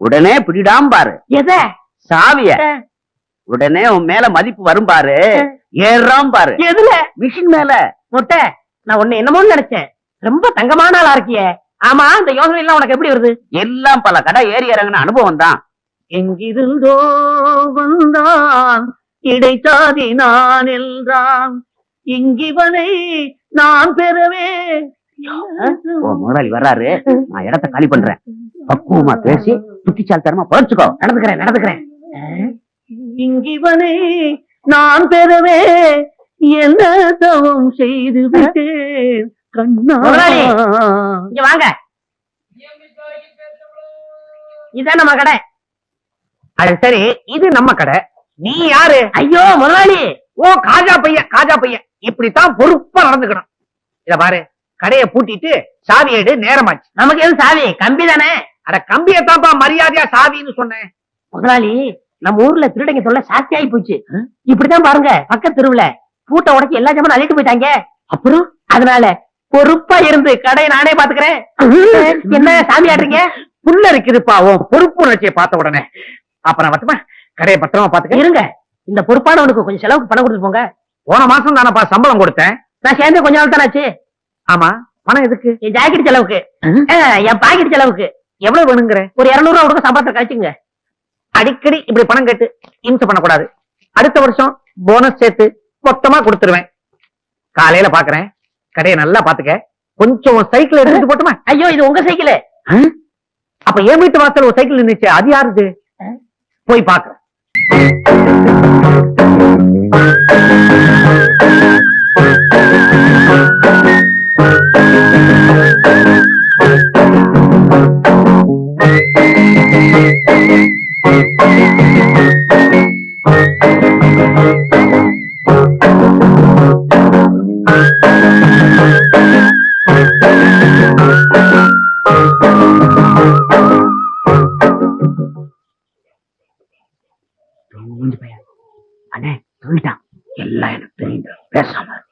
உடனே பிடிடாம பாரு. எத? சாவிய. உடனே உன் மேல மதிப்பு வரும் பாரு. ஏறாம் பாரு. எதுல? மிஷின் மேல. மொட்டை நான் உன்னை என்னமோன்னு நினைச்சேன். ரொம்ப தங்கமான ஆளா இருக்கியே. ஆமா இந்த யோசனை எல்லாம் உனக்கு எப்படி வருது? எல்லாம் பல கடை ஏறி இறங்கின அனுபவம் தான். எங்கிருந்தோ வந்தான் இடைச்சாதி நான் என்றான். இங்கிவனை நான் பெறவே முதலாளி வர்றாரு. நான் இடத்த காலி பண்றேன். பக்குவமா பேசி துட்டிச்சால் தரமா பழச்சுக்கோ நடந்துக்கிறேன். நடந்துக்கிறேன் இங்கிவனை நான் பெறவே என்ன தவம் செய்து விட்டேன் கண்ணா. இங்க வாங்க. இதான் நம்ம கடை? அது சரி இது நம்ம கடை. நீ யாரு? ஐயோ முதலாளி. ஓ காஜா பையன் காஜா பையன். இப்படித்தான் பொறுப்பா நடந்துக்கணும். இத பாரு கடையை பூட்டிட்டு சாவி எடு நேரமாச்சு. நமக்கு எது சாவி? கம்பி தானே? அட கம்பியத்தான்ப்பா மரியாதையா சாவின்னு சொன்னேன். முதலாளி நம்ம ஊர்ல திருடங்க தொல்லை சாஸ்தி ஆகி போச்சு இப்படிதான் பாருங்க பக்கத்து தெருவுல பூட்டை உடைச்சு எல்லா ஜாமான் அள்ளிட்டு போயிட்டாங்க. அப்புறம்? அதனால பொறுப்பா இருந்து கடையை நானே பாத்துக்கிறேன். என்ன சாமி ஆடுறீங்க புள்ள இருக்குதுப்பா உன் பொறுப்பு உணர்ச்சியை பார்த்த உடனே. அப்ப நான் கடையை பத்திரமா பாத்துக்க. இருங்க. இந்த பொறுப்பானவனுக்கு கொஞ்சம் செலவுக்கு பணம் கொடுத்து போங்க. போன மாசம் தானப்பா சம்பளம் கொடுத்தேன். நான் சேர்ந்து கொஞ்ச நாள் தானே ஆச்சு ஆமா பணம் எதுக்கு? என் ஜாக்கெட் செலவுக்கு. என் பாக்கெட் செலவுக்கு. எவ்வளவு வேணுங்கிற? ஒரு இருநூறு ரூபா சம்பளத்தை கழிச்சுங்க. அடிக்கடி இப்படி பணம் கேட்டு இம்சை பண்ணக்கூடாது. அடுத்த வருஷம் போனஸ் சேர்த்து மொத்தமா கொடுத்துருவேன். காலையில பாக்குறேன். கடையை நல்லா பாத்துக்க கொஞ்சம் சைக்கிள் எடுத்துட்டு போட்டுமா? ஐயோ இது உங்க சைக்கிள் அப்ப என் வீட்டு வாசல் ஒரு சைக்கிள் நின்னுச்சு. அது யாருது? போய் பாக்குறேன் அண்ணே சொல்லிட்டான் எல்லாம் எனக்கு தெரியும் பேசாம இரு.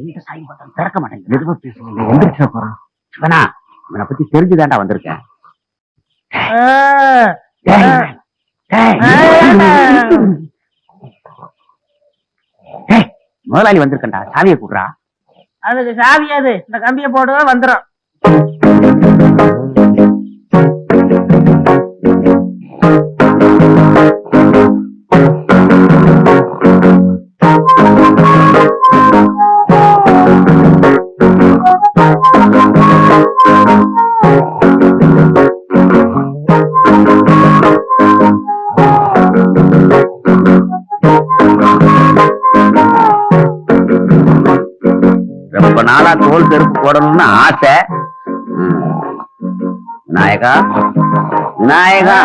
எந்த சாய் பட்டம் திறக்க மாட்டேங்குது. மெதுவா பேசுங்க. எந்திரிச்சு போறான் சிவனா இவனை பத்தி தெரிஞ்சுதான்டா வந்திருக்கேன். டேய், டேய், டேய், முதலாளி வந்திருக்கண்டா சாவியை கூடுறா அதுக்கு சாவி அது. இந்த கம்பியை போடுவா வந்துரும். ரொம்ப நாளா தோல் செருப்பு போடணும்னு ஆசை. விநாயகா விநாயகா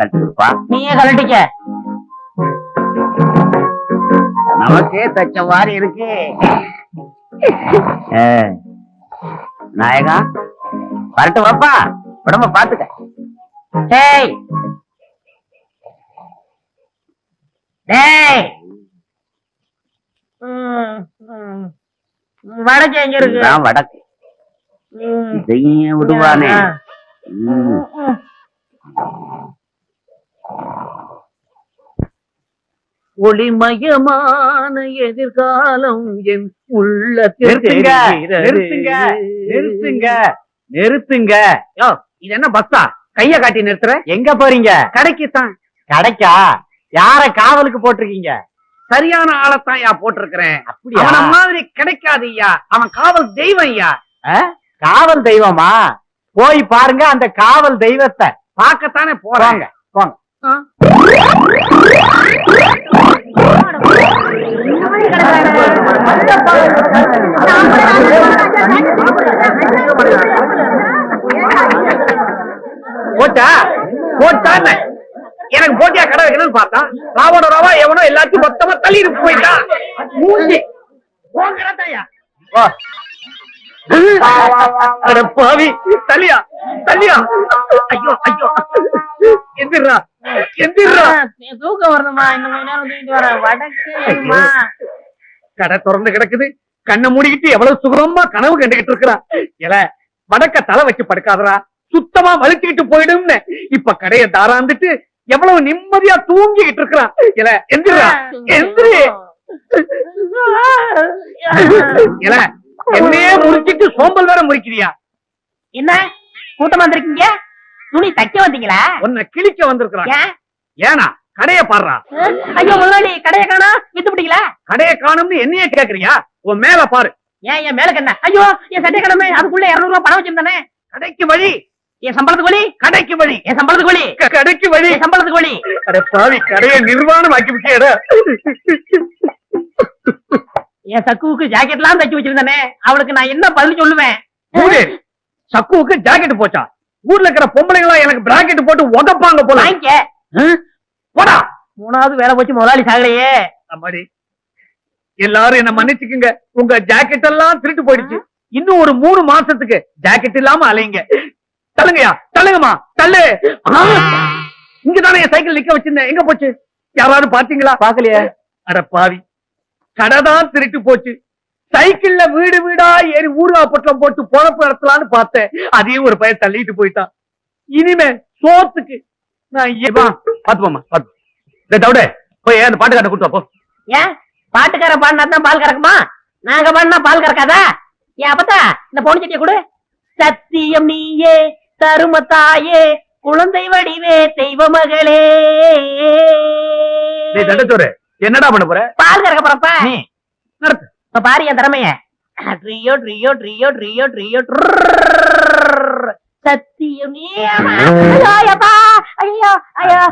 கட்டி கொடுப்பா நீயே கலட்டிக்க நமக்கே தச்ச மாதிரி இருக்கு. ஏ, விநாயகா வரட்டு வாப்பா. உடம்ப பாத்துக்க. டேய். டேய். வடக்கு எங்க இருக்கு? இதுதான் வடக்கு. இதையும் விடுவானே. ஒளிமயமான எதிர்காலம் என் உள்ளத்தில் நிறுத்துங்க. நிறுத்துங்க நிறுத்துங்க யோ இது என்ன பஸ்ஸா கைய காட்டி நிறுத்துற? எங்க போறீங்க? கடைக்கு தான் கடைக்கா? யார காவலுக்கு போட்டிருக்கீங்க? சரியான ஆளைத்தான் யா போட்டிருக்கிறேன். அவன மாதிரி கிடைக்காது ஐயா அவன் காவல் தெய்வம் ஐயா. காவல் தெய்வமா? போய் பாருங்க அந்த காவல் தெய்வத்தை பார்க்கத்தானே போறாங்க. போங்க. போட்டா போச்சான்னு எனக்கு போட்டியா கடை வைக்கணும்னு பார்த்தா ராவோட ராவா எவனோ எல்லாத்தையும் மொத்தமா தள்ளிட்டு போயிட்டான் மூஞ்சி. போங்கடா அட பாவி தலியா தலியா ஐயோ ஐயோ. எந்திரா தூக்கம் வருதுமா இன்னும் கொஞ்ச நேரம் தூக்கிட்டு வரேன் வடக்கு கடை திறந்து கிடக்குது. கண்ணை மூடிக்கிட்டு எவ்வளவு சுகமா கனவு கண்டுகிட்டு இருக்கிறான் இல வடக்க தலை வச்சு படுக்காதடா. சுத்தமா வலிச்சுக்கிட்டு போயிடும்னு. இப்ப கடைய தாராந்துட்டு எவ்வளவு நிம்மதியா தூங்கிக்கிட்டு இருக்கிறான் இல எந்திரா. எந்திரி. இல என்னையே முறிச்சிட்டு சோம்பல் வேற முறிக்கிறியா? என்ன? கூட்டமா வந்திருக்கீங்க? துணி தைக்க வந்தீங்களா? உன்னை கிழிக்க வந்திருக்கிறான் ஏன்? கடைய பாடுறா. ஐயோ முதலாளி கடையை காணா? வித்து பிடிக்கல கடைய காணும்னு என்னையே கேக்குறியா உன் மேல பாரு. ஏன் என் மேல என்ன? ஐயோ என் சட்டை கடமை அதுக்குள்ள இருநூறு ரூபாய் பணம் வச்சிருந்தானே. கடைக்கு வழி. என் சம்பளத்துக்கு வழி? கடைக்கு வழி. என் சம்பளத்துக்கு வழி? கடைக்கு வழி. என் சம்பளத்துக்கு வழி? அட பாவி கடையை நிர்வாணம் ஆக்கி விட்டியடா என் சக்குவுக்கு ஜாக்கெட்லாம் தைச்சு வச்சிருந்தானே. அவளுக்கு நான் என்ன பதில் சொல்லுவேன்? சக்குவுக்கு ஜாக்கெட் போச்சா? ஊர்ல இருக்கிற பொம்பளைங்களா எனக்கு பிராக்கெட் போட்டு உதப்பாங்க போல? போடா. மூணாவது வேலை போச்சு முதலாளி சாகலையே. அம்மாடி எல்லாரும் என்ன மன்னிச்சுக்குங்க. உங்க ஜாக்கெட் எல்லாம் திருட்டு போயிடுச்சு. இன்னும் ஒரு மூணு மாசத்துக்கு ஜாக்கெட் இல்லாம அலைங்க. தள்ளுங்கயா தள்ளுங்கம்மா தள்ளு. ஆ! இங்கதானே என் சைக்கிள் நிக்க வச்சிருந்தேன். எங்க போச்சு? யாராவது பாத்தீங்களா பாக்கலையே அட பாவி. கடை தான் திருட்டு போச்சு. சைக்கிள்ல வீடு வீடா ஏறி ஊருகா பொட்டலம் போட்டு பொழப்பு நடத்தலாம்னு பார்த்தேன். அதையும் ஒரு பையன் தள்ளிட்டு போயிட்டான். இனிமே சோத்துக்கு நான் ஏமா பாத்துப்போமா பாத்து. போய் அந்த பாட்டுக்காரனை கூட்டு போ. ஏன் பாட்டுக்கார பாடினா தான் பால் கறக்குமா? நாங்க பாடினா பால் கறக்காதா? ஏன் அப்பத்தா இந்த பொண்ணு செட்டியை கொடு. சத்தியம் நீயே தரும தாயே குழந்தை வடிவே தெய்வ மகளே. என்னடா பண்ண போற? பால் கறக்க போறப்ப. நீ நடத்து. இப்ப பாரு என் திறமைய. ட்ரியோ ட்ரியோ ட்ரியோ ட்ரியோ ட்ரியோ. சத்தியம். ஐயோ ஐயோ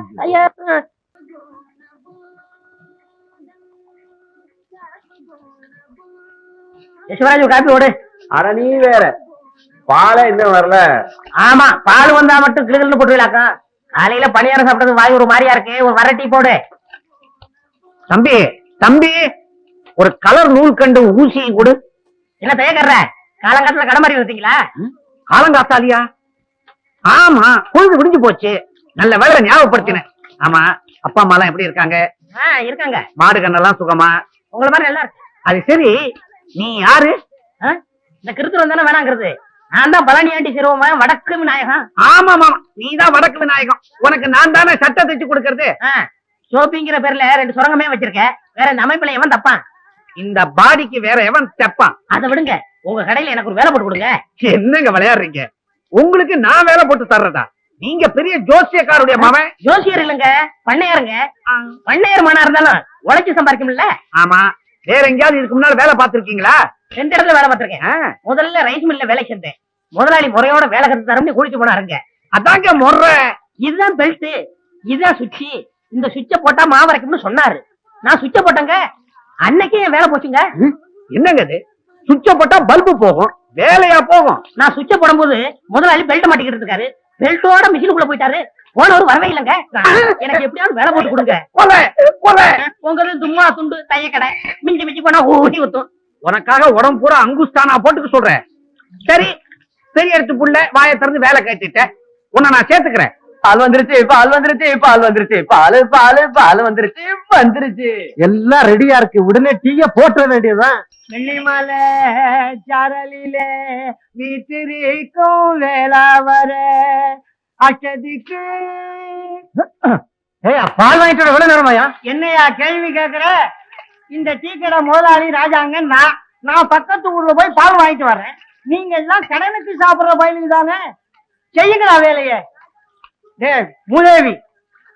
காப்பி ஓடு அட நீ வேற. பாலை இன்னும் வரல. ஆமா பால் வந்தா மட்டும் கிளுகிள்னு போட்டுவிலாக்கா காலையில பணியாரம் சாப்பிட்டது வாய் ஒரு மாதிரியா இருக்கு. ஒரு வர டீ போடு. தம்பி தம்பி. ஒரு கலர் நூல் கண்டு ஊசி கொடு. என்ன தயக்கற? காலங்காலத்துல கடை மாதிரி வந்தீங்களா? காலங்காத்தாலியா? ஆமா பொழுது விடிஞ்சு போச்சு. நல்ல வேலை ஞாபகப்படுத்தினேன் ஆமா அப்பா அம்மா எல்லாம் எப்படி இருக்காங்க? இருக்காங்க. மாடு கண்ணெல்லாம் சுகமா? உங்களை மாதிரி நல்லா இருக்கு. அது சரி நீ யாரு? இந்த கிருத்துரம் தானே வேணாங்கிறது. நான் தான் பழனி ஆண்டி சிறுவன் வடக்கு விநாயகம் ஆமா மாமா நீதான் வடக்கு விநாயகம் உனக்கு நான் தானே சட்டை தைச்சு கொடுக்கறது? சோப்பிங்கிற பேர்ல ரெண்டு சுரங்கமே வச்சிருக்க. வேற இந்த அமைப்புல எவன் தப்பான்? இந்த பாடிக்கு வேற எவன் தெப்பான் அதை விடுங்க. உங்க கடையில எனக்கு ஒரு வேலை போட்டு கொடுங்க. என்னங்க விளையாடுறீங்க? உங்களுக்கு நான் வேலை போட்டு தர்றதா? நீங்க பெரிய ஜோசியக்காருடைய மவன் ஜோசியர் இல்லைங்க பண்ணையாருங்க. பண்ணையார் மனா இருந்தாலும் உழைச்சு சம்பாதிக்கும்ல ஆமா. வேற எங்கேயாவது இதுக்கு முன்னால வேலை பார்த்திருக்கீங்களா? ரெண்டு இடத்துல வேலை பார்த்திருக்கேன். முதல்ல ரைஸ் மில்ல வேலை செஞ்சேன். முதலாளி முறையோட வேலை கத்து தரம்னு குளிச்சு போனாருங்க. அதாங்க முறை. இதுதான் பெல்ட் இதுதான் சுவிட்ச் இந்த சுவிட்ச போட்டா மாவு அரைக்கும்னு சொன்னாரு. நான் சுவிட்ச போட்டேங்க. அன்னைக்கே என் வேலை போச்சுங்க. என்னங்க இது? சுவிட்ச போட்டா பல்பு போகும். வேலையா போகும். நான் சுவிட்ச போடும்போது முதலாளி பெல்ட் மாட்டிக்கிட்டு இருக்காரு. பெல்ட்டோட மிஷினுக்குள்ள போயிட்டாரு. போனவர் வரவே இல்லைங்க. எனக்கு எப்படியாவது வேலை போட்டு கொடுங்க. கொலை கொலை. உங்க தும்மா துண்டு தைய கடை மிஞ்சி மிஞ்சி போனா ஓடி ஊத்தும் உனக்காக உடம்பு பூரா அங்குஸ்தானா போட்டுக்க சொல்றேன். சரி பெரிய எடுத்து புள்ள வாயை திறந்து வேலை கேட்டுட்டேன் உன்னை நான் சேர்த்துக்கிறேன். பால் வந்துருச்சு பால் வந்துருச்சு பால் வந்துருச்சு. பால் பால் பால் வந்துருச்சு வந்துருச்சு. எல்லாம் ரெடியா இருக்கு. உடனே டீய போட்டுற வேண்டியதுதான். வெள்ளிமலை சாரலில வீட்டிருக்கும் வேளா வர அச்சதிக்கு ஏய் பால் வாங்கிட்டு எவ்வளவு நேரமாயா என்னையா கேள்வி கேக்குற? இந்த டீ கடை முதலாளி ராஜாங்க நான் நான் பக்கத்து ஊர்ல போய் பால் வாங்கிட்டு வர்றேன் நீங்க எல்லாம் கடனுக்கு சாப்பிடுற பயிலுக்கு தானே? செய்யுங்களா வேலையை. டேய் மூதேவி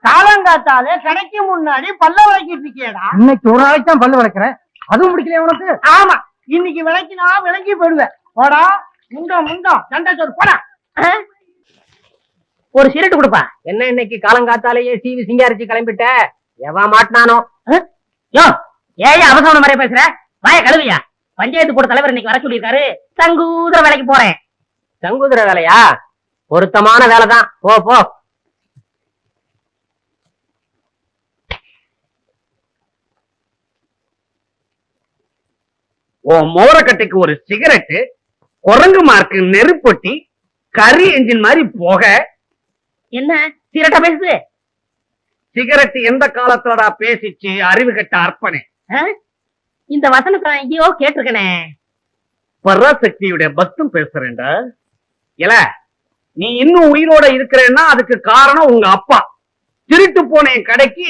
காலங்காத்தாலே கடைக்கு முன்னாடி பல்ல விளக்கிட்டு இருக்கியடா. இன்னைக்கு ஒரு நாளைக்கு தான் பல்லு வளர்க்கிறேன் அதுவும் பிடிக்கல உனக்கு? ஆமா இன்னைக்கு விளக்கினா விளங்கி போயிடுவேன். போடா முண்டம் முண்டம் சண்டை சோறு போடா? ஒரு சிரட்டு கொடுப்பா. என்ன இன்னைக்கு காலங்காத்தாலேயே சீவி சிங்காரிச்சு கிளம்பிட்ட? எவன் மாட்டினானோ? யோ ஏய் அவசரம் மாதிரி பேசுற? வாய கழுவியா? பஞ்சாயத்து போர்டு தலைவர் இன்னைக்கு வர சொல்லியிருக்காரு. சங்கூதர வேலைக்கு போறேன். சங்குதிர வேலையா? பொருத்தமான வேலைதான். போ போ. உன் மோரக்கட்டைக்கு ஒரு சிகரெட்டு குரங்கு மார்க்கு நெருப்பொட்டி கரி என்ஜின் மாதிரி போக. என்ன? சிரட்டா பேசுது? சிகரெட் எந்த காலத்துலடா பேசிச்சு? அறிவு கட்ட அர்ப்பணே? இந்த வசனத்தை எங்கேயோ கேட்டிருக்கனே. பராசக்தியுடைய பக்தம் பேசுறேன்டா. இல்ல நீ இன்னும் உயிரோட இருக்கிறேன்னா அதுக்கு காரணம் உங்க அப்பா. திருட்டு போன என் கடைக்கு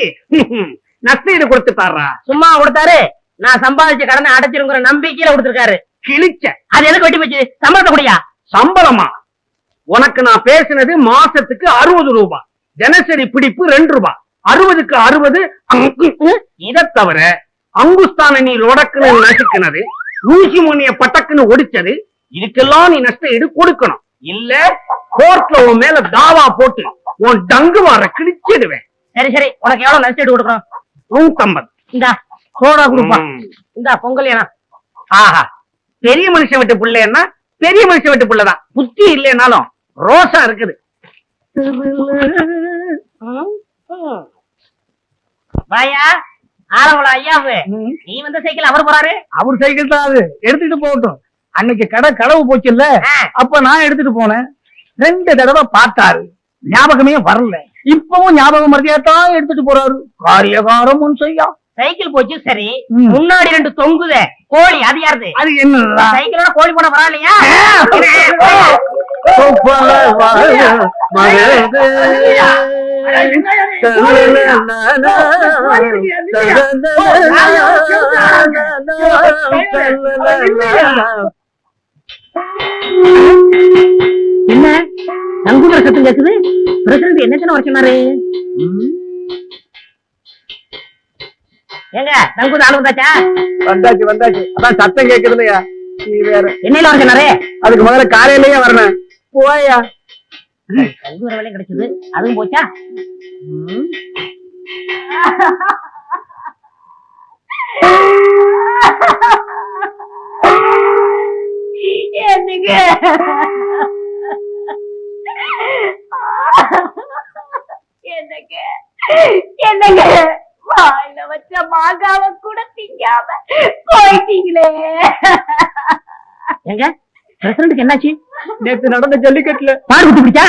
நஷ்டீடு கொடுத்துட்டாரா சும்மா கொடுத்தாரு? நான் சம்பாதிச்ச கடனை அடைச்சிருங்கிற நம்பிக்கையில கொடுத்திருக்காரு. கிழிச்ச. அது எதுக்கு வெட்டி போச்சு? சம்பளத்தை குடியா? சம்பளமா? உனக்கு நான் பேசினது மாசத்துக்கு அறுபது ரூபாய். தினசரி பிடிப்பு ரெண்டு ரூபாய். அறுபதுக்கு அறுபது இதை தவிர அங்குஸ்தான நீ லொடக்குன்னு நசுக்கினது ஊசி முனிய பட்டக்குன்னு ஒடிச்சது இதுக்கெல்லாம் நீ நஷ்ட ஈடு கொடுக்கணும். இல்ல கோர்ட்ல உன் மேல தாவா போட்டு உன் டங்கு வார கிழிச்சிடுவேன். சரி சரி. உனக்கு எவ்வளவு நஷ்டம் கொடுக்குறோம் நூத்தம்பது. இந்தா. சோடா கொடுப்பா. ம். இந்தா பொங்கல் ஏனா ஆஹா. பெரிய மனுஷன் விட்டு பிள்ளைன்னா பெரிய மனுஷன் விட்டு பிள்ளைதான் புத்தி இல்லைனாலும் ரோசா இருக்குது. வாயா ஆலங்குளம் ஐயாவு. நீ வந்த சைக்கிள் அவர் போறாரு? அவர் சைக்கிள் தான் அது. எடுத்துட்டு போகட்டும். அன்னைக்கு கடை களவு போச்சு இல்ல. அப்ப நான் எடுத்துட்டு போனேன். ரெண்டு தடவை பார்த்தாரு. ஞாபகமே வரல. இப்பவும் ஞாபகம் மறதியாத்தான் எடுத்துட்டு போறாரு. காரியகாரம் முன் செய்யா. சைக்கிள் போச்சு சரி. முன்னாடி ரெண்டு தொங்குதே கோழி அது யாருது அது என்ன சைக்கிளோட கோழி போன பரவாயில்லையா என்ன சங்குதர சத்தம் கேக்குது பிரசிடண்ட் என்ன வர சொன்னாரு ஏங்க சங்குத ஆளு வந்தாச்சா? வந்தாச்சு வந்தாச்சு. அதான் சத்தம் கேக்குது இல்லையா நீ வேற. என்னையில வர சொன்னாரு? அதுக்கு முதல்ல காலையிலயே வரணும் போயா. சங்குதர வேலையும் கிடைச்சது. அதுவும் போச்சா? என்னங்க? என்னங்க? என்னங்க? வாயில வச்ச மாங்காவ கூட திங்காம போயிட்டீங்களே. எங்க பிரசிடண்ட்டுக்கு என்னாச்சு? நேத்து நடந்த ஜல்லிக்கட்டுல. பாடு குத்து பிடிச்சா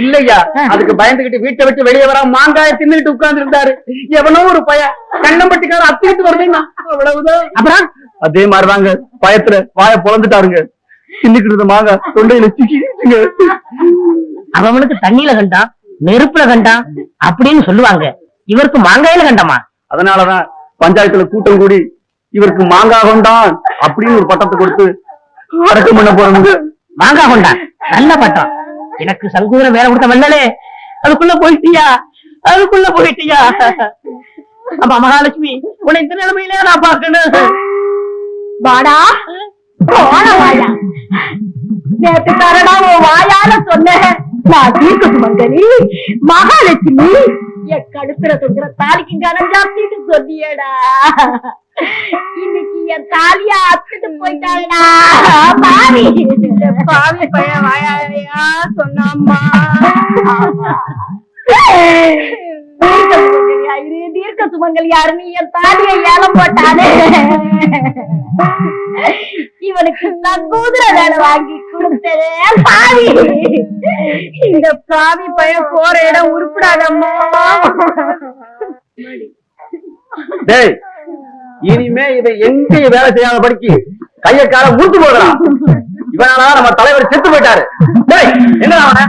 இல்லையா அதுக்கு பயந்துகிட்டு வீட்டை விட்டு வெளியே வர மாங்காய தின்னுட்டு உட்கார்ந்து இருந்தாரு எவனோ ஒரு பையன் கண்ணம்பட்டிக்கார அத்திக்கிட்டு வருதுன்னா அவ்வளவுதான். அப்புறம்? அதே மாதிரிதாங்க பயத்துல வாய பொழந்துட்டாருங்க. இருந்த மாங்காய் தொண்டையில சிக்கிச்சுங்க அவனுக்கு தண்ணியில கண்டான் நெருப்புல கண்டான் அப்படின்னு சொல்லுவாங்க. இவருக்கு மாங்காயில கண்டமா? அதனாலதான் பஞ்சாயத்துல கூட்டம் கூடி இவருக்கு மாங்காய் கொண்டான் அப்படின்னு ஒரு பட்டத்தை கொடுத்து அடக்கம் பண்ண போறாங்க மாங்காய் கொண்டான். நல்ல பட்டம். எனக்கு சங்கூதரம் வேலை கொடுத்த வல்லலே அதுக்குள்ள போயிட்டியா? அதுக்குள்ள போயிட்டியா? அம்மா மகாலட்சுமி உன்னை இந்த நிலைமையிலே நான் பார்க்கணும். வாடா. போன வாயா நேத்து தரடா வாயால சொன்னேன். நான் மகாலட்சுமி என் கழுத்துல தொங்குற தாலிக்கு கனம் ஜாஸ்தின்னு சொன்னியேடா இன்னைக்கு என் தாலிய அத்துட்டு போயிட்டாங்கடா பாவி. பாவி பையன் வாயாலையா சொன்னாம்மா தீர்க்க சுமங்கலி யாருன்னு என் தாலியை ஏலம் போட்டானே இவனுக்கு நான் குதிரை வேலை வாங்கி கொடுத்தேன் பாவி இந்த பாவி பையன் போற இடம் உருப்படாதம்மா டேய் இனிமே இதை எங்கேயும் வேலை செய்யாத படிக்கு கைய கால முறுத்து போடுறான் இவனால நம்ம தலைவர் செத்து போயிட்டாரு டேய் என்ன அவன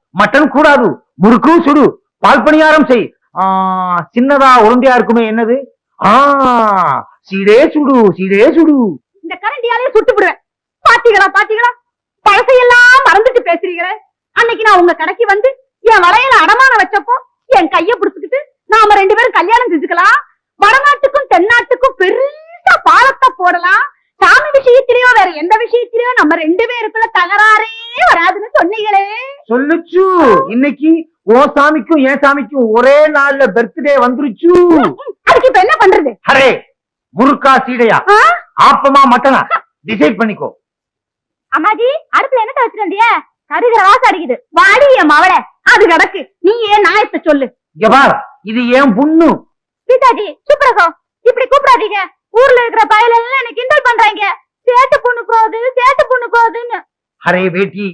மட்டன் கூடாது. முறுக்கு சுடு. பால் பணியாரம் செய் சின்னதா உருண்டையா இருக்குமே என்னது? ஆ சீடே சுடு சீடே சுடு. இந்த கரண்டியாலே சுட்டு விடுவேன் பாத்தீங்களா பாத்தீங்களா? பழசையெல்லாம் மறந்துட்டு பேசுறீங்களே. அன்னைக்கு நான் உங்க கடைக்கு வந்து என் வளையல அடமானம் வச்சப்போ என் கைய புடிச்சுக்கிட்டு நாம ரெண்டு பேரும் கல்யாணம் செஞ்சுக்கலாம். வடநாட்டுக்கும் தென்னாட்டுக்கும் பெருசா பாலத்தை போடலாம். சாமி விஷயத்திலயோ வேற எந்த விஷயத்திலயோ நம்ம ரெண்டு பேருக்குள்ள தகராறே வராதுன்னு சொன்னீங்களே. சொல்லுச்சு. இன்னைக்கு ஓ சாமிக்கும் என் சாமிக்கும் ஒரே நாள்ல பர்த்டே வந்துருச்சு. அதுக்கு இப்ப என்ன பண்றது? அரே முறுக்கா சீடையா? ஆப்பமா மட்டனா? டிசைட் பண்ணிக்கோ. அம்மாஜி அடுப்புல என்னத்த வச்சுட்டு வந்திய கருகிற வாசம் அடிக்குது. வாடி என் மவள. அது கிடக்கு. நீ ஏன் நாயத்தை சொல்லு. இங்க பார் இது ஏன் புண்ணு. சீதாஜி சுப்ரகோ இப்படி கூப்பிடாதீங்க. ஊர்ல இருக்கிற பயல எல்லாம் என்ன கிண்டல் பண்றாங்க. சேட்டு பொண்ணு போகுது சேட்டு பொண்ணு போகுதுன்னு. அரே பேட்டி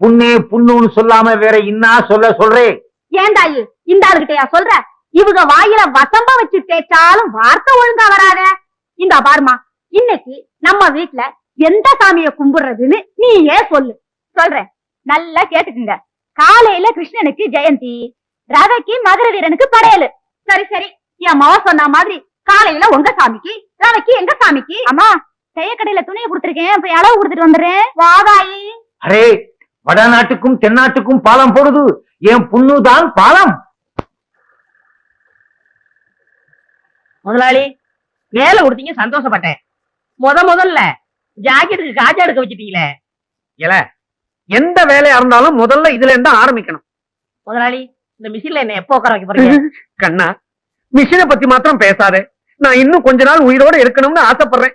புண்ணே புண்ணுன்னு சொல்லாம வேற இன்னா சொல்ல சொல்றேன் ஏன் தாயி இந்த ஆளுகிட்டயா சொல்ற? இவங்க வாயில வசம்ப வச்சு தேய்ச்சாலும் வார்த்தை ஒழுங்கா வராத. இந்த பாருமா இன்னைக்கு நம்ம வீட்ல எந்த சாமிய கும்பிடுறதுன்னு நீ ஏன் சொல்லு. சொல்றேன் நல்லா கேட்டுக்குங்க. காலையில கிருஷ்ணனுக்கு ஜெயந்தி ரவைக்கு மதுர வீரனுக்கு படையலு. சரி சரி என் மவ சொன்ன மாதிரி காலையில உங்க சாமிக்கு ரவைக்கு எங்க சாமிக்கு? அம்மா செய்யக்கடையில துணியை கொடுத்துருக்கேன். போய் அளவு கொடுத்துட்டு வந்துடுறேன். வாதாயி அரே வடநாட்டுக்கும் தென்னாட்டுக்கும் பாலம் போடுது. என் புண்ணு தான் பாலம். முதலாளி வேலை கொடுத்தீங்க சந்தோஷப்பட்டேன். முத முதல்ல ஜாக்கெட்டுக்கு காஜா எடுக்க வச்சிட்டீங்களே. இல்ல எந்த வேலையா இருந்தாலும் முதல்ல இதுல இருந்து ஆரம்பிக்கணும். முதலாளி இந்த மிஷின்ல என்ன எப்போ உட்கார வைக்க போறீங்க? கண்ணா மிஷினை பத்தி மாத்திரம் பேசாதே. நான் இன்னும் கொஞ்ச நாள் உயிரோட இருக்கணும்னு ஆசைப்படுறேன்.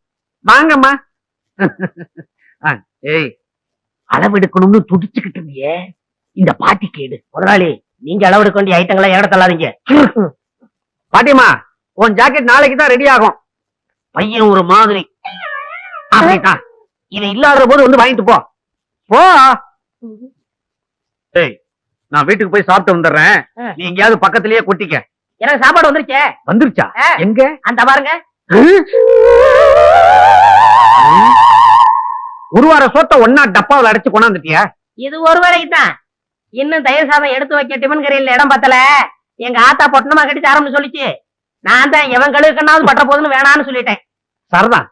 வாங்கம்மா. ஏய் அளவு எடுக்கணும்னு துடிச்சுக்கிட்டு இருந்தியே. இந்த பாட்டி கேடு. முதலாளி நீங்க அளவெடுக்க வேண்டிய ஐட்டங்களை இட தள்ளாதீங்க. பாட்டிமா உன் ஜாக்கெட் நாளைக்கு தான் ரெடி ஆகும். பையன் ஒரு மாதிரி. அப்படிதான் இது இல்லாத போது வந்து வாங்கிட்டு போ. போ. ஏய் நான் வீட்டுக்கு போய் சாப்பிட்டு வந்துடுறேன். நீ எங்கேயாவது பக்கத்திலேயே கொட்டிக்க. எனக்கு சாப்பாடு வந்துருச்சே. வந்துருச்சா. எங்க? அந்த பாருங்க. ஒரு வார சோத்த ஒன்னா டப்பாவில் அடைச்சு கொண்டாந்துட்டியா? இது ஒரு தான் இன்னும் தயிர் சாதம் எடுத்து வைக்க டிபன் கரையில் இடம் பத்தல. எங்க ஆத்தா பொட்டணமா கட்டி தரம்னு சொல்லிச்சு. நான் தான் எவன் கழுவுக்கண்ணாவது பட்ட போதுன்னு வேணான்னு சொல்லிட்டேன். சரிதான்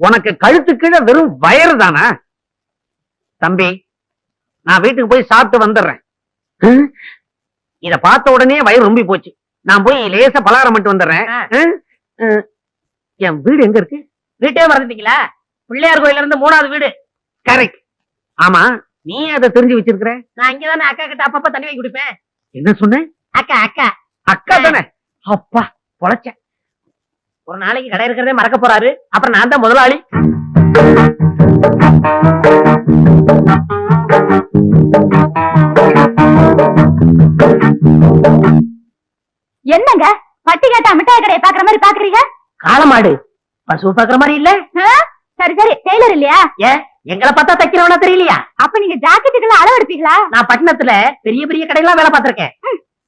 உனக்கு கழுத்து கீழே வெறும் வயறு தானா? தம்பி நான் வீட்டுக்கு போய் சாப்பிட்டு வந்துடுறேன்? இத பார்த்த உடனே வயிறு ரொம்பி போச்சு. நான் போய் லேசா பலகாரம் மட்டும் வந்துடுறேன். என் வீடு எங்க இருக்கு? வீட்டே மறந்துட்டீங்களா? பிள்ளையார் கோயில்ல இருந்து மூணாவது வீடு. கரெக்ட் ஆமா நீ அதை தெரிஞ்சு வச்சிருக்கிற? நான் இங்கதானே அக்கா கிட்ட அப்பப்ப தண்ணி வாங்கி குடிப்பேன். என்ன சொன்ன? அக்கா அக்கா. அக்கா தானே? அப்பா பொழைச்சேன் ஒரு நாளைக்கு கடை இருக்கிறதே மறக்க போறாரு. அப்புறம் நான் தான் முதலாளி. என்னங்க? பட்டி கேட்டா மிட்டாய் கடையை பாக்குற மாதிரி பாக்குறீங்க காளமாடு. பசு பாக்குற மாதிரி இல்ல? சரி சரி. டெய்லர் இல்லையா? ஏன் எங்களை பார்த்தா தைக்கிறவனா தெரியலையா? அப்ப நீங்க ஜாக்கெட்டுக்கெல்லாம் அளவு எடுப்பீங்களா? நான் பட்டணத்துல பெரிய பெரிய கடையெல்லாம் வேலை பார்த்திருக்கேன்.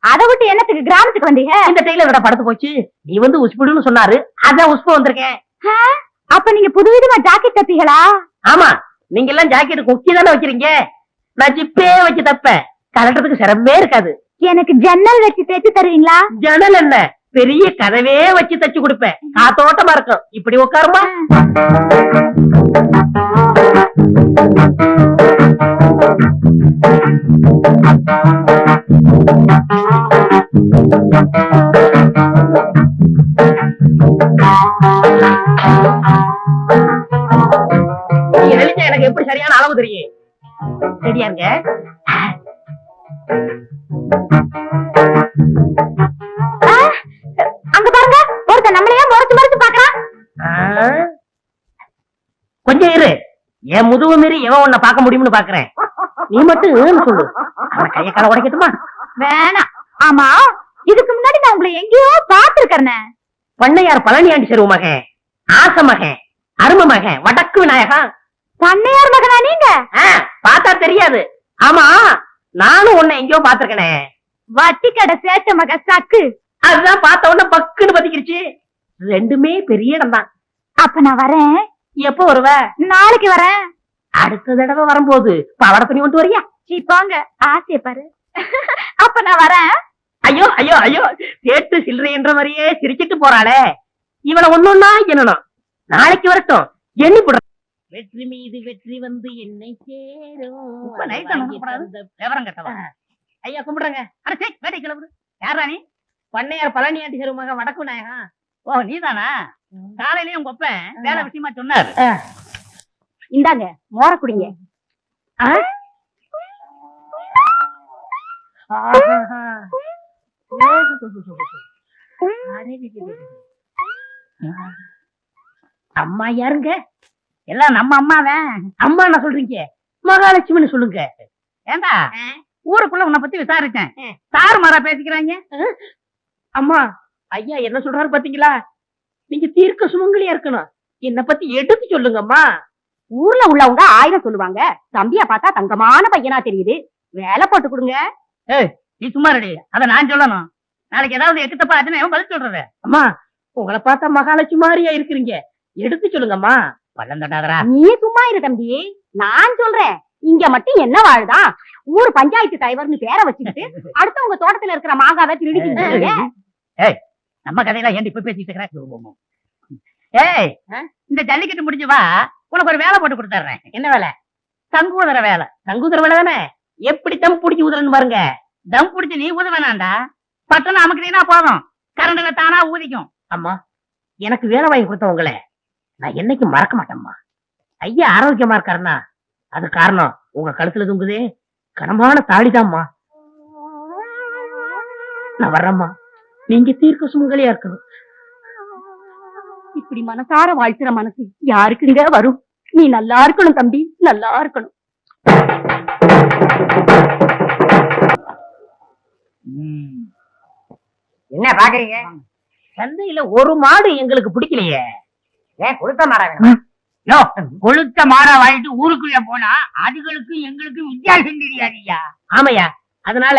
அதை விட்டு என்னத்துக்கு கிராமத்துக்கு வந்தீங்க? இந்த டெய்லரோட படுத்து போச்சு. நீ வந்து உஸ்புடுன்னு சொன்னாரு. அதான் உஸ்பு வந்திருக்கேன்? அப்ப நீங்க புதுவிதமா ஜாக்கெட் தப்பீங்களா? ஆமா நீங்க எல்லாம் ஜாக்கெட் கொக்கி தானே வைக்கிறீங்க? நான் ஜிப்பே வச்சு தப்பேன். கலட்டுறதுக்கு சிரமமே இருக்காது. எனக்கு ஜன்னல் வச்சு தேச்சு தருவீங்களா? ஜன்னல் என்ன? பெரிய கதவே வச்சு தச்சு கொடுப்பேன். காத்தோட்டமா இருக்கும் இப்படி உட்காருமா? எனக்கு எப்படி சரியான அளவு தெரியும்? சரியாங்க என் முதுகு மீறி எவன் உன்னை பார்க்க முடியும்னு பாக்குறேன். நீ மட்டும் ஏன்னு சொல்லு. அவன் கைய கால உடைக்கட்டுமா? வேணாம். ஆமா இதுக்கு முன்னாடி நான் உங்களை எங்கேயோ பாத்துருக்கேன் பண்ணையார் பழனியாண்டி செருவு மகன் ஆச மகன் அரும மகன் வடக்கு விநாயகா பண்ணையார் மகனா நீங்க? பார்த்தா தெரியாது. ஆமா நானும் உன்னை எங்கேயோ பாத்திருக்கனே வட்டி கடை சேட்ட மக சக்கு. அதுதான் பார்த்த உடனே பக்குன்னு பத்திக்கிருச்சு ரெண்டுமே பெரிய இடம் தான் அப்ப நான் வரேன். எப்போ வருவ? நாளைக்கு வரேன். அடுத்த தடவை வரும்போது பவட துணி கொண்டு வரியா? சீ போங்க. ஆசைய பாரு. அப்ப நான் வரேன். ஐயோ ஐயோ ஐயோ சேட்டு சில்லறை என்ற மாதிரியே சிரிச்சிட்டு போறாளே. இவனை ஒன்னொன்னா என்னணும்? நாளைக்கு வரட்டும். எண்ணி போடுற வெற்றி மீது வெற்றி வந்து என்னை சேரும். விவரம் கட்டவா? ஐயா கும்பிடுறேங்க. அட சே வேட்டை கிளம்புது யாரா நீ பண்ணையார் பழனியாண்டி செருவு மகன் வடக்கு நாயகம் ஓ நீதானா? காலையிலயும் உங்க அப்பன் வேலை விஷயமா சொன்னாரு. இந்தாங்க மோர குடிங்க. அம்மா யாருங்க? எல்லாம் நம்ம அம்மாதான் அம்மா என்ன சொல்றீங்க? மகாலட்சுமின்னு சொல்லுங்க. ஏண்டா ஊருக்குள்ள உன்னை பத்தி விசாரிச்சேன். சாரு மாறா பேசிக்கிறாங்க? அம்மா ஐயா என்ன சொல்றாரு பாத்தீங்களா? நீங்க தீர்க்க சுமங்கலியா இருக்கணும். என்ன பத்தி எடுத்து சொல்லுங்கம்மா. ஊர்ல உள்ளவங்க ஆயிரம் சொல்லுவாங்க. தம்பிய பார்த்தா தங்கமான பையனா தெரியுது. வேலை போட்டு கொடுங்க. நீ சும்மா ரெடி அத நான் சொல்லணும். நாளைக்கு ஏதாவது எட்டு தப்பா ஆச்சுன்னா பதில் சொல்றது. அம்மா உங்களை பார்த்தா மகாலட்சுமி மாதிரியா இருக்கிறீங்க. எடுத்து சொல்லுங்கம்மா. பள்ளம் தட்டாதரா நீ சும்மா இரு தம்பி. நான் சொல்றேன். இங்க மட்டும் என்ன வாழுதா? ஊர் பஞ்சாயத்து தலைவர்னு பேரை வச்சுக்கிட்டு அடுத்தவங்க தோட்டத்துல இருக்கிற மாங்காவை திருடிக்கிட்டு இருக்கீங்க. நம்ம கதையெல்லாம் ஏன் இப்ப பேசிட்டு இருக்கிற? ஏய் இந்த ஜல்லிக்கட்டு முடிஞ்சு வா. உனக்கு ஒரு வேலை போட்டு கொடுத்துறேன் என்ன வேலை? தங்குவதற வேலை. தங்குதர வேலை தானே? எப்படி தம் பிடிச்சி ஊதுறன்னு பாருங்க. தம் புடிச்சு நீ ஊத வேணாண்டா பட்டம் அமுக்கிட்டீங்கன்னா போதும். கரண்ட்ல தானா ஊதிக்கும். அம்மா எனக்கு வேலை வாங்கி கொடுத்தவங்கள நான் என்னைக்கு மறக்க மாட்டேம்மா. ஐயா ஆரோக்கியமா இருக்காருன்னா அது காரணம் உங்க கழுத்துல தொங்குதே. கனமான தாடிதாம்மா. நான் வர்றேம்மா. நீங்க தீர்க்க சுமங்கலியா இருக்கணும். இப்படி மனசார வாழ்த்துற மனசு யாருக்குங்க வரும்? நீ நல்லா இருக்கணும் தம்பி நல்லா இருக்கணும். என்ன பாக்குறீங்க? சந்தையில ஒரு மாடு எங்களுக்கு பிடிக்கலையே. ஏன் கொடுத்த மாறாங்க யோ கொளுத்த மாடா வாங்கிட்டு ஊருக்குள்ள போனா அதுகளுக்கு எங்களுக்கு வித்தியாசம் தெரியாதுயா ஆமையா அதனால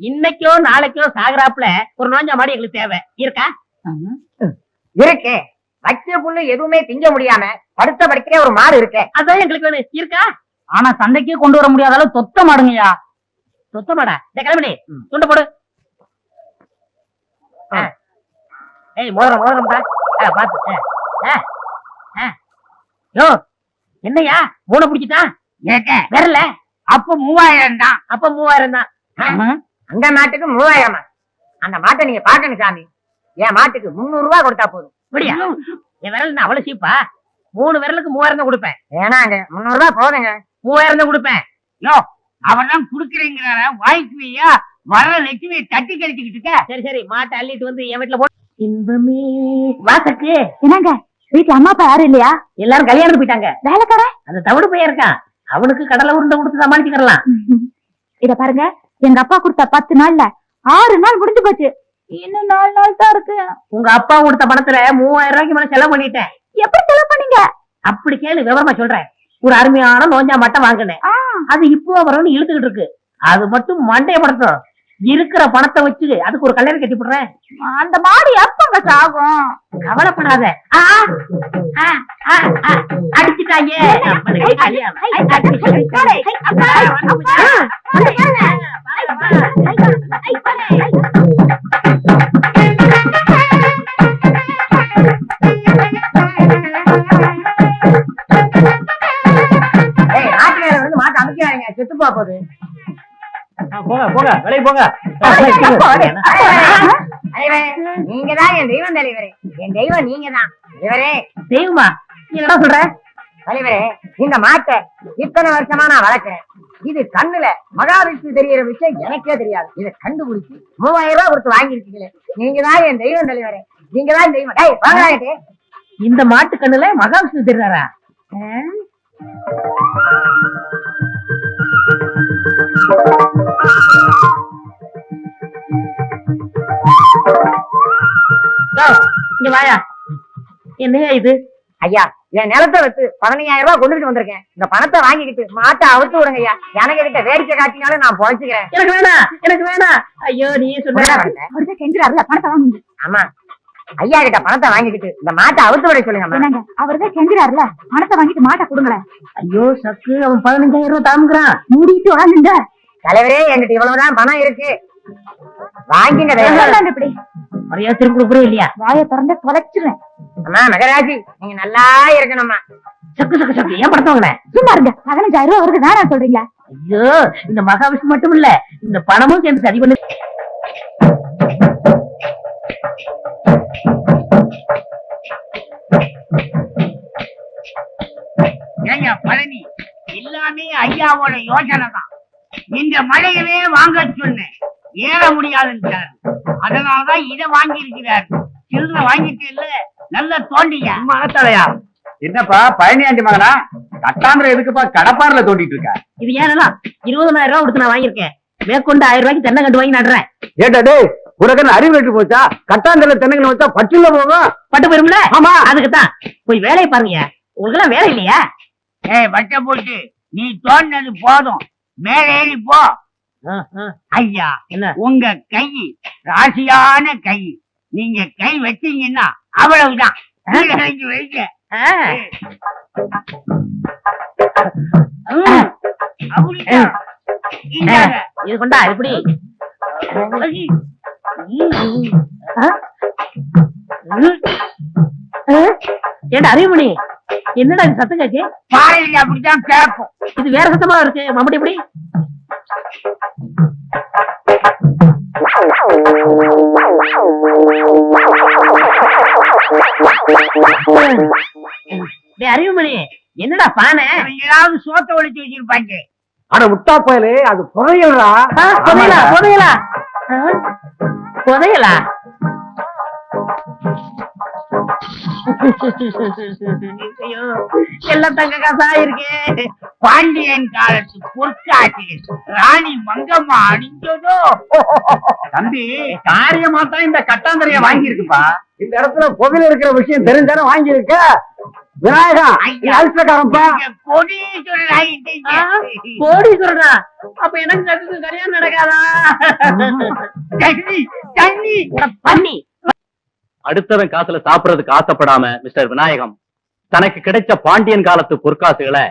இன்னைக்கோ நாளைக்கோ சாகுறாப்புல ஒரு நோஞ்சா மாடு எங்களுக்கு தேவை. இருக்கா? இருக்கு. வச்ச புல்லு எதுவுமே திங்க முடியாம படுத்த படுக்கிற ஒரு மாடு இருக்கு. அதான் எங்களுக்கு வேணும். இருக்கா? ஆனா சந்தைக்கே கொண்டு வர முடியாத அளவு தொத்த மாடுங்கய்யா. சொத்த மாடா? இந்த கிளம்பி துண்டு போடு. ஏய் மோதிரம் மோதிரம்டா ஆ, பாத்து. யோ என்னய்யா? மூணை பிடிச்சிட்டா? ஏக்க. வரல அப்ப மூவாயிரம் தான் அப்ப மூவாயிரம் தான் அந்த மாட்டுக்கு மூவாயிரமா? அந்த மாட்டை நீங்க பாக்கணும் சாமி. என் மாட்டுக்கு முன்னூறு ரூபாய் கொடுத்தா போதும். அப்படியா? என் விரல் நான் அவ்வளவு சீப்பா? மூணு விரலுக்கு மூவாயிரம் தான் கொடுப்பேன். ஏன்னாங்க முன்னூறு ரூபாய் போதுங்க. மூவாயிரம் தான் கொடுப்பேன். யோ அவன் தான் குடுக்கறீங்கிறார வாய்க்குவியா வர லட்சுமி தட்டி கழிச்சுக்கிட்டு இருக்க? சரி சரி மாட்டை அள்ளிட்டு வந்து என் வீட்டுல போட்டு இன்பமே. வாசக்கு. என்னங்க? வீட்டுல அம்மா அப்பா யாரும் இல்லையா? எல்லாரும் கல்யாணம் போயிட்டாங்க. வேலைக்காரன்? அந்த தவிடு பையன் இருக்கான். அவனுக்கு கடலை உருண்டை கொடுத்து சமாளிச்சுக்கலாம் இத பாருங்க. எங்க அப்பா கொடுத்த பத்து நாள்ல ஆறு நாள் முடிஞ்சு போச்சு இன்னும் நாலு நாள் தான் இருக்கு உங்க அப்பா கொடுத்த பணத்துல மூவாயிரம் ரூபாய்க்கு மேல செலவு பண்ணிட்டேன் எப்படி செலவு பண்ணீங்க அப்படி கேளு விவரமா சொல்றேன் ஒரு அருமையான நோஞ்சா மட்டும் வாங்கினேன் அது இப்போ வரும்னு இழுத்துக்கிட்டு இருக்கு அது மட்டும் மண்டைய படுத்தும் இருக்கிற பணத்தை வச்சு அதுக்கு ஒரு கல்யாணம் கட்டி போடுறேன் அந்த மாடு எப்பங்க சாகும் கவலைப்படாத அடிச்சுட்டாங்க செத்து போக போகுது. போங்க போங்க. வெளியே போங்க. நீங்க தான் என் தெய்வம் தலைவரே. என் தெய்வம் நீங்க தான் தலைவரே. தெய்வமா? நீ என்ன சொல்ற? தலைவரே இந்த மாட்டை இத்தனை வருஷமா நான் வளர்க்கிறேன். இது கண்ணுல மகாவிஷ்ணு தெரியற விஷயம் எனக்கே தெரியாது. இதை கண்டுபிடிச்சு மூவாயிரம் ரூபாய் கொடுத்து வாங்கிருக்கீங்களே நீங்க தான் என் தெய்வம் தலைவரே. நீங்க தான் தெய்வம். டேய் வாங்கலாயிட்டு இந்த மாட்டு கண்ணுல மகாவிஷ்ணு தெரியாரா இங்க வாயா. என்னையா இது? ஐயா என் நிலத்தை வச்சு பதினையாயிரம் ரூபாய் கொண்டுட்டு வந்திருக்கேன். இந்த பணத்தை வாங்கிக்கிட்டு மாட்டை அவுத்து விடுங்க ஐயா. எனக்கு கிட்ட வேடிக்கை காட்டினாலும் நான் பொழைச்சுக்கிறேன். எனக்கு வேணாம் எனக்கு வேணாம் ஐயோ நீ சொல்ற அவர்தான் கெஞ்சுறாருல பணத்தை வாங்குங்க. ஆமா. ஐயா கிட்ட பணத்தை வாங்கிக்கிட்டு இந்த மாட்டை அவுத்து விட சொல்லுங்க என்னங்க அவர்தான் கெஞ்சுறாருல பணத்தை வாங்கிட்டு மாட்டை கொடுங்களேன். ஐயோ சக்கு அவன் பதினஞ்சாயிரம் ரூபாய் தாமுங்கிறான் மூடிட்டு வாங்குங்க. தலைவரே என்கிட்ட இவ்வளவுதான் பணம் இருக்கு. வாங்கிங்க மரியாதை கொடுக்குறோம் இல்லையா? வாயை திறந்து தொலைச்சிருவேன் அம்மா மகராஜி நீங்க நல்லா இருக்கணும்மா. சக்கு சக்கு சக்கு. ஏன் படத்தை வாங்கினேன் சும்மா இருங்க. பதினஞ்சாயிரம் ரூபாய் வருது வேணாம் சொல்றீங்களா ஐயோ இந்த மகாவிஷ்ணு மட்டும் இல்ல இந்த பணமும் சேர்ந்து சரி பண்ணு ஏங்க பழனி எல்லாமே ஐயாவோட யோசனை தான் இந்த மழையவே வாங்க சொன்னேன். ஏற முடியாதுன்றார். அதனாலதான் இதை வாங்கி இருக்கிறார் சில்லற வாங்கிட்டு இல்ல நல்ல தோண்டிங்க. மாத்தாளையா என்னப்பா பழனியாண்டி மகனா? கட்டாந்திரம் எதுக்குப்பா கடப்பாறுல தோண்டிட்டு இருக்க? இது ஏன்னா இருபதனாயிரம் ரூபாய் கொடுத்து நான் வாங்கியிருக்கேன். மேற்கொண்டு ஆயிரம் ரூபாய்க்கு தென்னை கண்டு வாங்கி நடுறேன். ஏட்டா டேய் உனக்கு அறிவு கட்டு போச்சா? கட்டாந்தல தென்னங்களை வச்சா பச்சுல போகும்? பட்டு போயிரும்ல? ஆமா. அதுக்குத்தான். போய் வேலையை பாருங்க. உங்களுக்கு எல்லாம் வேலை இல்லையா? ஏய் வட்ட போட்டு நீ தோண்டினது போதும். மேலே ஏறி போ. ஐயா என்ன? உங்க கை ராசியான கை. நீங்க கை வச்சீங்கன்னா அவ்வளவுதான். இந்தாங்க. இது கொண்டா எப்படி? ஏண்டா அறிவுமணி? என்னடா இது சத்தம் கேக்கு பாறையில அப்படித்தான் கேட்கும் இது வேற சத்தமா இருக்கு? மம்படி எப்படி? அறிவுமணி என்னடா பானை? ஏதாவது சோத்த ஒழிச்சு வச்சிருப்பாங்க. அட முட்டா பயலே அது புதையலா புதையலா? ஆ? புதையலா? தங்க காசா இருக்கே. பாண்டியன் காலத்து பொற்காட்சி ராணி மங்கம்மா அணிஞ்சதோ? தம்பி காரியமா தான் இந்த கட்டாந்தரைய வாங்கி இருக்குப்பா இந்த இடத்துல புகையில இருக்கிற விஷயம் தெரிஞ்சானே வாங்கி இருக்க விநாயகா ஆ, கோடீஸ்வரனா? அப்ப எனக்கு கல்யாணம் நடக்காதா? தண்ணி தண்ணி பண்ணி அடுத்தவன் காசுல சாப்பிடறதுக்கு ஆசைப்படாம மிஸ்டர் விநாயகம் தனக்கு கிடைச்ச பாண்டியன் காலத்து பொற்காசுகளை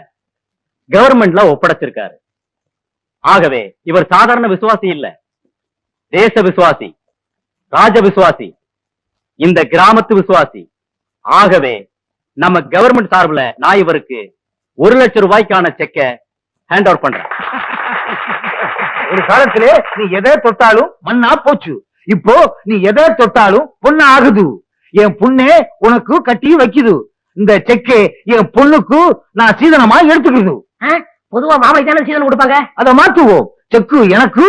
கவர்மெண்ட்ல ஒப்படைச்சிருக்காரு. ஆகவே இவர் சாதாரண விசுவாசி இல்ல. தேச விசுவாசி ராஜ விசுவாசி இந்த கிராமத்து விசுவாசி. ஆகவே நம்ம கவர்மெண்ட் சார்புல நான் இவருக்கு ஒரு லட்சம் ரூபாய்க்கான செக்க ஹேண்ட் ஓவர் பண்றேன். ஒரு காலத்திலே நீ எதை தொட்டாலும் மண்ணா போச்சு. இப்போ நீ எதை தொட்டாலும் பொண்ணு ஆகுது என் பொண்ணே உனக்கு கட்டி வைக்குது. இந்த செக்கே என் பொண்ணுக்கு நான் சீதனமா எடுத்துக்குது. ஆ, பொதுவா மாமலை தானே சீதனம் கொடுப்பாங்க? அத மாத்துவோம். செக்கு எனக்கு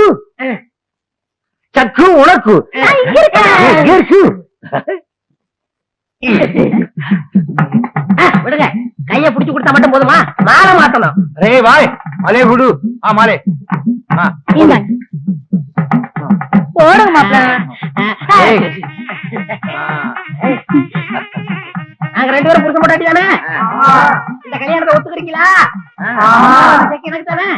சக்கு உனக்கு. இருக்கு. விடுங்க. கைய புடிச்சு கொடுத்தா மட்டும் போதுமா? மாலை மாத்தணும். ரே வாய். மலே குடு ஆ மாலே. இந்தாங்க. போடுங்க மாப்பிள்ள. நாங்க ரெண்டு பேரும் புருஷ போட்டாட்டி தானே? இந்த கல்யாணத்தை ஒத்துக்கிறீங்களா? எனக்கு தானே?